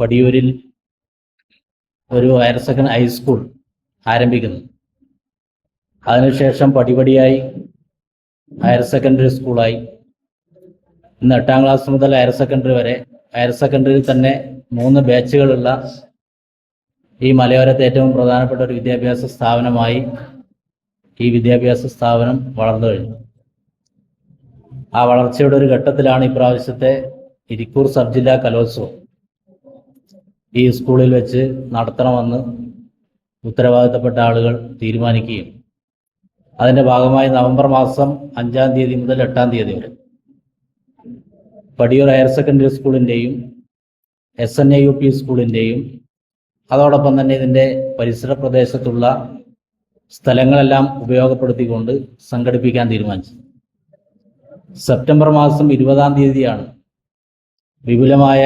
പടിയൂരിൽ ഒരു higher second high school ആരംഭിക്കുന്നു. അതിനുശേഷം പടിപടിയായി ഹയർ സെക്കൻഡറി സ്കൂളായി ഇന്ന് എട്ടാം ക്ലാസ് മുതൽ ഹയർ സെക്കൻഡറി വരെ ഹയർ സെക്കൻഡറിയിൽ തന്നെ മൂന്ന് ബാച്ചുകളുള്ള ഈ മലയോരത്തെ ഏറ്റവും പ്രധാനപ്പെട്ട ഒരു വിദ്യാഭ്യാസ സ്ഥാപനമായി ഈ വിദ്യാഭ്യാസ സ്ഥാപനം വളർന്നു കഴിഞ്ഞു. ആ വളർച്ചയുടെ ഒരു ഘട്ടത്തിലാണ് ഇപ്രാവശ്യത്തെ ഇരിക്കൂർ സബ് ജില്ലാ കലോത്സവം. ഈ സ്കൂളിൽ വെച്ച് നടത്തണമെന്ന് ഉത്തരവാദിത്തപ്പെട്ട ആളുകൾ തീരുമാനിക്കുകയും അതിന്റെ ഭാഗമായി നവംബർ മാസം അഞ്ചാം തീയതി മുതൽ എട്ടാം തീയതി വരെ. Padiyoor higher secondary സ്കൂളിന്റെയും S N A U P സ്കൂളിന്റെയും അതോടൊപ്പം തന്നെ ഇതിന്റെ പരിസര പ്രദേശത്തുള്ള സ്ഥലങ്ങളെല്ലാം ഉപയോഗപ്പെടുത്തിക്കൊണ്ട് സംഘടിപ്പിക്കാൻ തീരുമാനിച്ചു. സെപ്റ്റംബർ മാസം ഇരുപതാം തീയതിയാണ് വിപുലമായ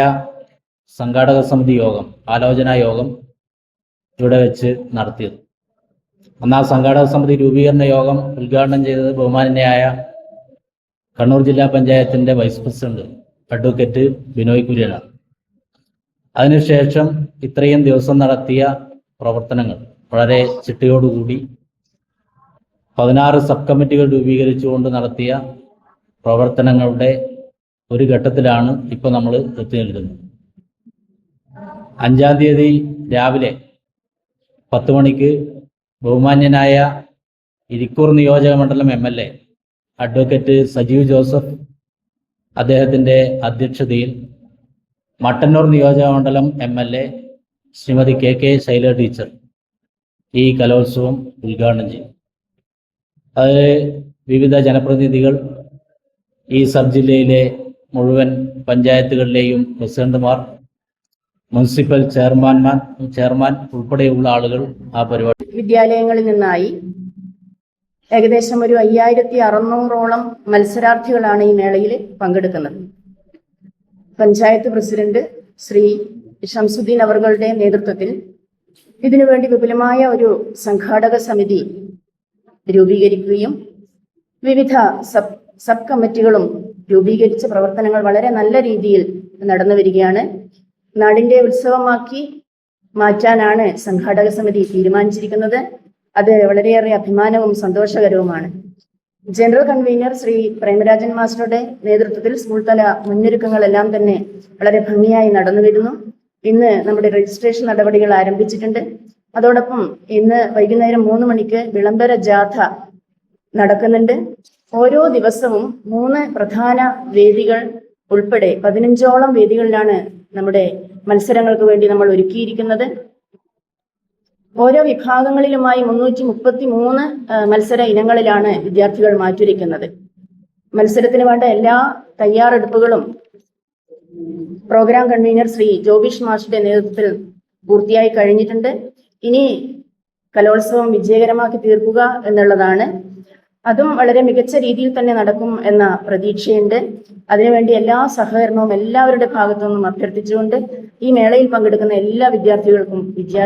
സംഘാടക സമിതി യോഗം ആലോചനാ യോഗം ഇവിടെ വെച്ച് നടത്തിയത്. അന്ന് സംഘാടക സമിതി രൂപീകരണ യോഗം ഉദ്ഘാടനം ചെയ്തത് ബഹുമാന്യനായ കണ്ണൂർ ജില്ലാ പഞ്ചായത്തിന്റെ വൈസ് പ്രസിഡന്റ് അഡ്വക്കേറ്റ് ബിനോയ് കുര്യനാണ്. അതിനുശേഷം ഇത്രയും ദിവസം നടത്തിയ പ്രവർത്തനങ്ങൾ വളരെ ചിട്ടയോടുകൂടി പതിനാറ് സബ് കമ്മിറ്റികൾ രൂപീകരിച്ചുകൊണ്ട് നടത്തിയ പ്രവർത്തനങ്ങളുടെ ഒരു ഘട്ടത്തിലാണ് ഇപ്പോൾ നമ്മൾ എത്തി നിൽക്കുന്നത്. അഞ്ചാം തീയതി രാവിലെ പത്ത് മണിക്ക് ബഹുമാന്യനായ ഇരിക്കൂർ നിയോജക മണ്ഡലം M L A advocate Sajeev Joseph അദ്ദേഹത്തിന്റെ അധ്യക്ഷതയിൽ മട്ടന്നൂർ നിയോജക മണ്ഡലം M L A Shrimati K K Shaila teacher ഈ കലോത്സവം ഉദ്ഘാടനം ചെയ്യും. അത് വിവിധ ജനപ്രതിനിധികൾ ഈ സബ് ജില്ലയിലെ മുഴുവൻ പഞ്ചായത്തുകളിലെയും പ്രസിഡന്റുമാർ മുനിസിപ്പൽ ചെയർമാൻമാർ ചെയർമാൻ ഉൾപ്പെടെയുള്ള ആളുകൾ ആ പരിപാടി വിദ്യാലയങ്ങളിൽ നിന്നായി ഏകദേശം ഒരു അയ്യായിരത്തി അറുന്നൂറോളം മത്സരാർത്ഥികളാണ് ഈ മേളയിൽ പങ്കെടുക്കുന്നത്. പഞ്ചായത്ത് പ്രസിഡന്റ് ശ്രീ ഷംസുദ്ദീൻ അവറുകളുടെ നേതൃത്വത്തിൽ ഇതിനുവേണ്ടി വിപുലമായ ഒരു സംഘാടക സമിതി രൂപീകരിക്കുകയും വിവിധ സബ് സബ് കമ്മിറ്റികളും രൂപീകരിച്ച പ്രവർത്തനങ്ങൾ വളരെ നല്ല രീതിയിൽ നടന്നു വരികയാണ് നാടിന്റെ ഉത്സവമാക്കി മാറ്റാനാണ് സംഘാടക സമിതി തീരുമാനിച്ചിരിക്കുന്നത്. അത് വളരെയേറെ അഭിമാനവും സന്തോഷകരവുമാണ്. ജനറൽ കൺവീനർ ശ്രീ പ്രേമരാജൻ മാസ്റ്ററുടെ നേതൃത്വത്തിൽ സ്കൂൾ തല മുന്നൊരുക്കങ്ങളെല്ലാം തന്നെ വളരെ ഭംഗിയായി നടന്നു വരുന്നു. ഇന്ന് നമ്മുടെ രജിസ്ട്രേഷൻ നടപടികൾ ആരംഭിച്ചിട്ടുണ്ട്. അതോടൊപ്പം ഇന്ന് വൈകുന്നേരം മൂന്ന് മണിക്ക് വിളംബര ജാഥ നടക്കുന്നുണ്ട്. ഓരോ ദിവസവും മൂന്ന് പ്രധാന വേദികൾ ഉൾപ്പെടെ പതിനഞ്ചോളം വേദികളിലാണ് നമ്മുടെ മത്സരങ്ങൾക്ക് വേണ്ടി നമ്മൾ ഒരുക്കിയിരിക്കുന്നത്. ഓരോ വിഭാഗങ്ങളിലുമായി മുന്നൂറ്റി മുപ്പത്തി മൂന്ന് മത്സര ഇനങ്ങളിലാണ് വിദ്യാർത്ഥികൾ മാറ്റുരയ്ക്കുന്നത്. മത്സരത്തിന് വേണ്ട എല്ലാ തയ്യാറെടുപ്പുകളും പ്രോഗ്രാം കൺവീനർ ശ്രീ ജോബിഷ് മാഷിന്റെ നേതൃത്വത്തിൽ പൂർത്തിയായി കഴിഞ്ഞിട്ടുണ്ട്. ഇനി കലോത്സവം വിജയകരമാക്കി തീർക്കുക എന്നുള്ളതാണ് അതും വളരെ മികച്ച രീതിയിൽ തന്നെ നടക്കും എന്ന പ്രതീക്ഷയുണ്ട്. അതിനുവേണ്ടി എല്ലാ സഹകരണവും എല്ലാവരുടെ ഭാഗത്തു നിന്നും അഭ്യർത്ഥിച്ചുകൊണ്ട് ഈ മേളയിൽ പങ്കെടുക്കുന്ന എല്ലാ വിദ്യാർത്ഥികൾക്കും വിദ്യാ